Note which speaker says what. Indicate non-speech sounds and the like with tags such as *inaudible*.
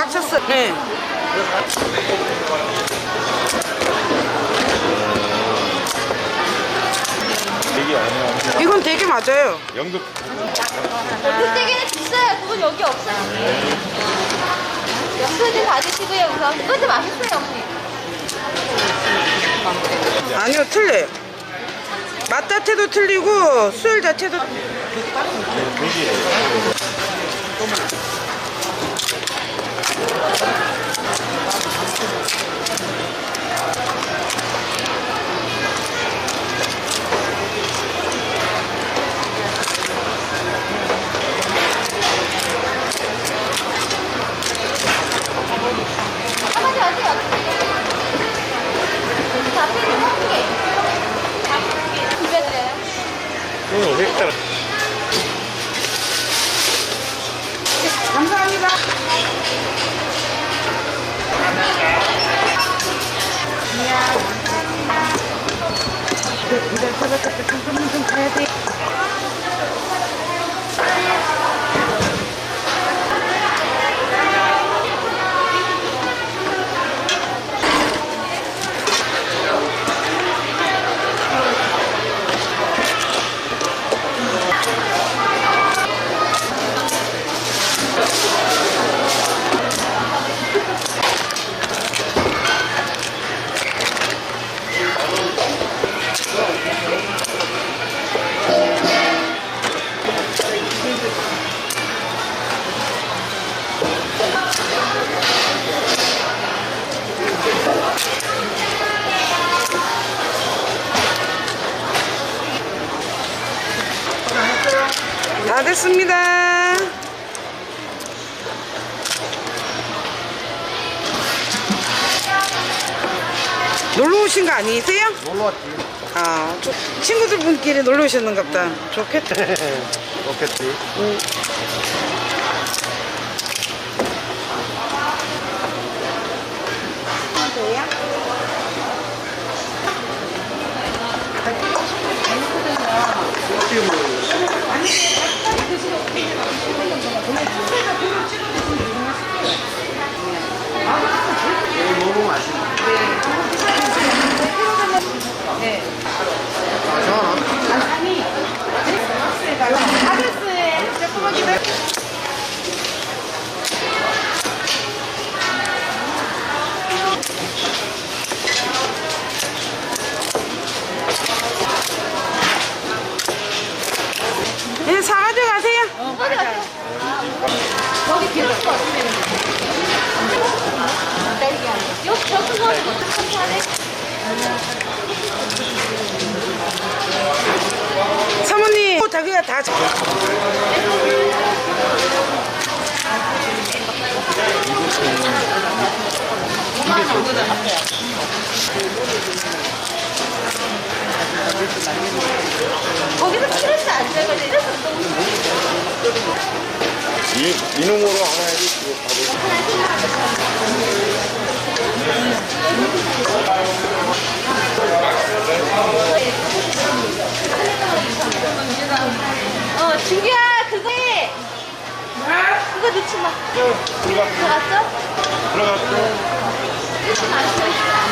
Speaker 1: 꽉 찼어요. 네. 이건 되게 맞아요.
Speaker 2: 연극
Speaker 3: 그때기는 비싸요. 그건 여기 없어요. 연수진 받으시고요. 우선 그것도 맛있어요, 어머니.
Speaker 1: 아니요, 틀려요. 맛 자체도 틀리고 술 자체도
Speaker 2: 되게
Speaker 3: 한마
Speaker 1: 이제 찾아갔다 잠깐만 좀 가야 돼. 다 됐습니다. 놀러 오신 거 아니세요?
Speaker 2: 놀러 왔지.
Speaker 1: 아, 저- 친구들 분끼리 놀러 오셨는가 보다. 좋겠다. *laughs*
Speaker 2: 좋겠지. 너
Speaker 3: 여기 저큰 거는 뭐 감사하네.
Speaker 1: 사모님, 그냥 다.
Speaker 3: 거기서 키로수 안 되거든. 이래서 너무
Speaker 2: 이, 이놈으로 하나 해도.
Speaker 3: 어, 준규야, 그거 해. 그거 넣지 마. 들어갔어?
Speaker 2: 들어갔어.
Speaker 3: 있어.